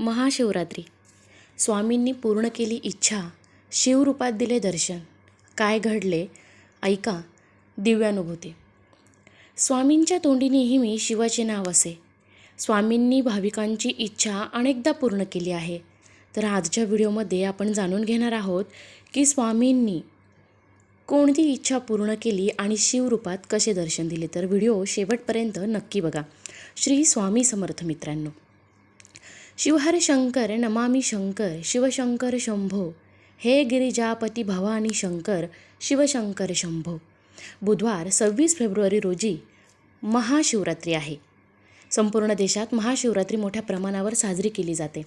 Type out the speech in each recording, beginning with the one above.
महाशिवरात्री. स्वामींनी पूर्ण केली इच्छा शिवरूपात दिले दर्शन. काय घडले? ऐका दिव्यानुभूती. स्वामींच्या तोंडी नेहमी शिवाचे नाव असे. स्वामींनी भाविकांची इच्छा अनेकदा पूर्ण केली आहे. तर आजच्या व्हिडिओमध्ये आपण जाणून घेणार आहोत की स्वामींनी कोणती इच्छा पूर्ण केली आणि शिवरूपात कसे दर्शन दिले. तर व्हिडिओ शेवटपर्यंत नक्की बघा. श्री स्वामी समर्थ मित्रांनो शिवहर शंकर नमामी शंकर शिवशंकर शंभो हे गिरिजापती भवानी शंकर शिवशंकर शंभो. बुधवार सव्वीस फेब्रुवारी रोजी महाशिवरात्री आहे. संपूर्ण देशात महाशिवरात्री मोठ्या प्रमाणावर साजरी केली जाते.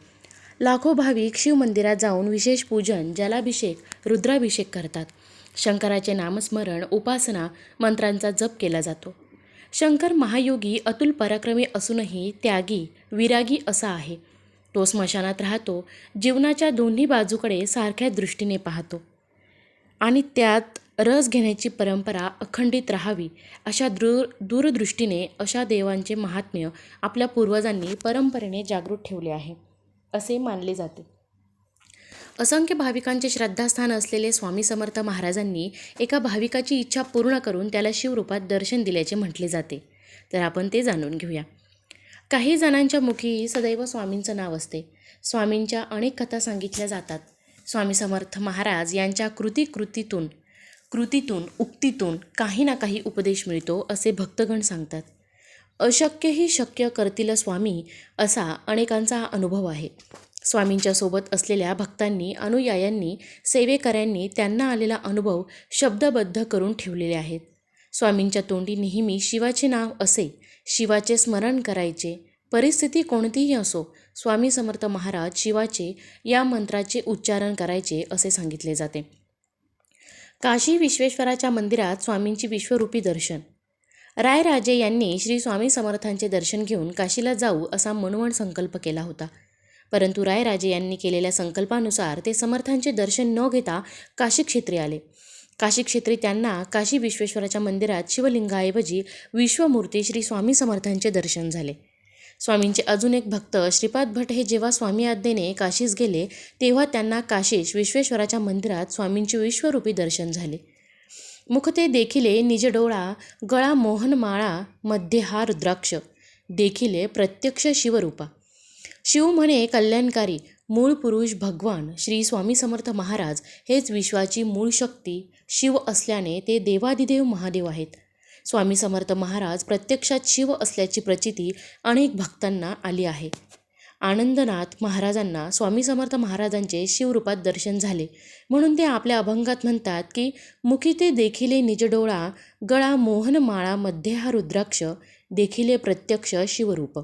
लाखो भाविक शिवमंदिरात जाऊन विशेष पूजन जलाभिषेक रुद्राभिषेक करतात. शंकराचे नामस्मरण उपासना मंत्रांचा जप केला जातो. शंकर महायोगी अतुल पराक्रमी असूनही त्यागी विरागी असा आहे. तो स्मशानात राहतो जीवनाच्या दोन्ही बाजूकडे सारख्या दृष्टीने पाहतो. आणि त्यात रस घेण्याची परंपरा अखंडित राहावी अशा दूर दूरदृष्टीने अशा देवांचे महात्म्य आपल्या पूर्वजांनी परंपरेने जागृत ठेवले आहे असे मानले जाते. असंख्य भाविकांचे श्रद्धास्थान असलेले स्वामी समर्थ महाराजांनी एका भाविकाची इच्छा पूर्ण करून त्याला शिवरूपात दर्शन दिल्याचे म्हटले जाते. तर आपण ते जाणून घेऊया. काही जणांच्या मुखी सदैव स्वामींचं नाव असते. स्वामींच्या अनेक कथा सांगितल्या जातात. स्वामी समर्थ महाराज यांच्या कृती कृतीतून कृतीतून उक्तीतून काही ना काही उपदेश मिळतो असे भक्तगण सांगतात. अशक्यही शक्य करतील स्वामी असा अनेकांचा अनुभव आहे. स्वामींच्या सोबत असलेल्या भक्तांनी अनुयायांनी सेवेकऱ्यांनी त्यांना आलेला अनुभव शब्दबद्ध करून ठेवलेले आहेत. स्वामींच्या तोंडी नेहमी शिवाचे नाव असे शिवाचे स्मरण करायचे. परिस्थिती कोणतीही असो स्वामी समर्थ महाराज शिवाचे या मंत्राचे उच्चारण करायचे असे सांगितले जाते. काशी विश्वेश्वराच्या मंदिरात स्वामींची विश्वरूपी दर्शन. रायराजे यांनी श्री स्वामी समर्थांचे दर्शन घेऊन काशीला जाऊ असा मनवण संकल्प केला होता. परंतु रायराजे यांनी केलेल्या संकल्पानुसार ते समर्थांचे दर्शन न घेता काशी क्षेत्री आले. काशी क्षेत्री त्यांना काशी विश्वेश्वराच्या मंदिरात शिवलिंगाऐवजी विश्वमूर्ती श्री स्वामी समर्थांचे दर्शन झाले. स्वामींचे अजून एक भक्त श्रीपाद भट हे जेव्हा स्वामी आज्ञेने काशीस गेले तेव्हा त्यांना काशीश विश्वेश्वराच्या मंदिरात स्वामींचे विश्वरूपी दर्शन झाले. मुखते देखिले निज डोळा गळा मोहनमाळा मध्ये हा रुद्राक्ष. देखिले प्रत्यक्ष शिवरूपा. शिव म्हणे कल्याणकारी मूळ पुरुष भगवान श्री स्वामी समर्थ महाराज हेच विश्वाची मूळ शक्ती शिव असल्याने ते देवादिदेव महादेव आहेत. स्वामी समर्थ महाराज प्रत्यक्षात शिव असल्याची प्रचिती अनेक भक्तांना आली आहे. आनंदनाथ महाराजांना स्वामी समर्थ महाराजांचे शिवरूपात दर्शन झाले. म्हणून ते आपल्या अभंगात म्हणतात की मुखी ते देखिले निजडोळा गळा मोहनमाळा मध्ये हा रुद्राक्ष देखिले प्रत्यक्ष शिवरूप.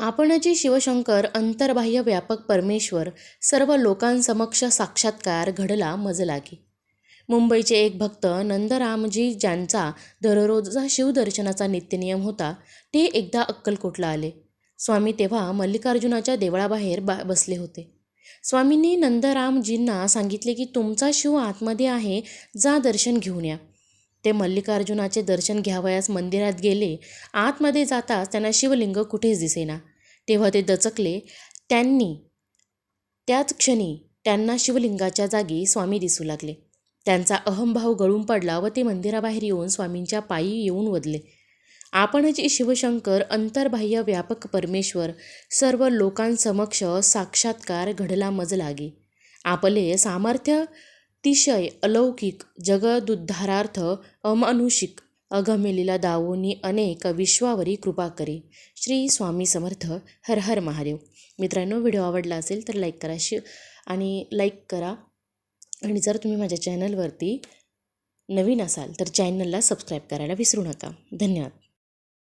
आपणचे शिवशंकर अंतर्बाह्य व्यापक परमेश्वर सर्व लोकांसमक्ष साक्षात्कार घडला मजलागी. मुंबईचे एक भक्त नंदरामजी ज्यांचा दररोजचा शिवदर्शनाचा नित्यनियम होता ते एकदा अक्कलकोटला आले. स्वामी तेव्हा मल्लिकार्जुनाच्या देवळाबाहेर बा बसले होते. स्वामींनी नंदरामजींना सांगितले की तुमचा शिव आतमध्ये आहे जा दर्शन घेऊन या. ते मल्लिकार्जुनाचे दर्शन घ्यावयास मंदिरात गेले. आतमध्ये जाताच त्यांना शिवलिंग कुठेच दिसेना. तेव्हा ते दचकले. त्यांनी त्याच क्षणी त्यांना शिवलिंगाच्या जागी स्वामी दिसू लागले. त्यांचा अहंभाव गळून पडला व ते मंदिराबाहेर येऊन स्वामींच्या पायी येऊन वदले. आपणच शिवशंकर अंतर्बाह्य व्यापक परमेश्वर सर्व लोकांसमक्ष साक्षात्कार घडला मज लागे आपले सामर्थ्य अतिशय अलौकिक जगदुद्धारार्थ अमानुषिक अगमेलीला दावोनी अनेक विश्वावरी कृपा करे. श्री स्वामी समर्थ हर हर महादेव. मित्रांनो व्हिडिओ आवडला असेल तर लाईक करा शि आणि लाईक करा. आणि जर तुम्ही माझ्या चॅनलवरती नवीन असाल तर चॅनलला सबस्क्राईब करायला विसरू नका. धन्यवाद.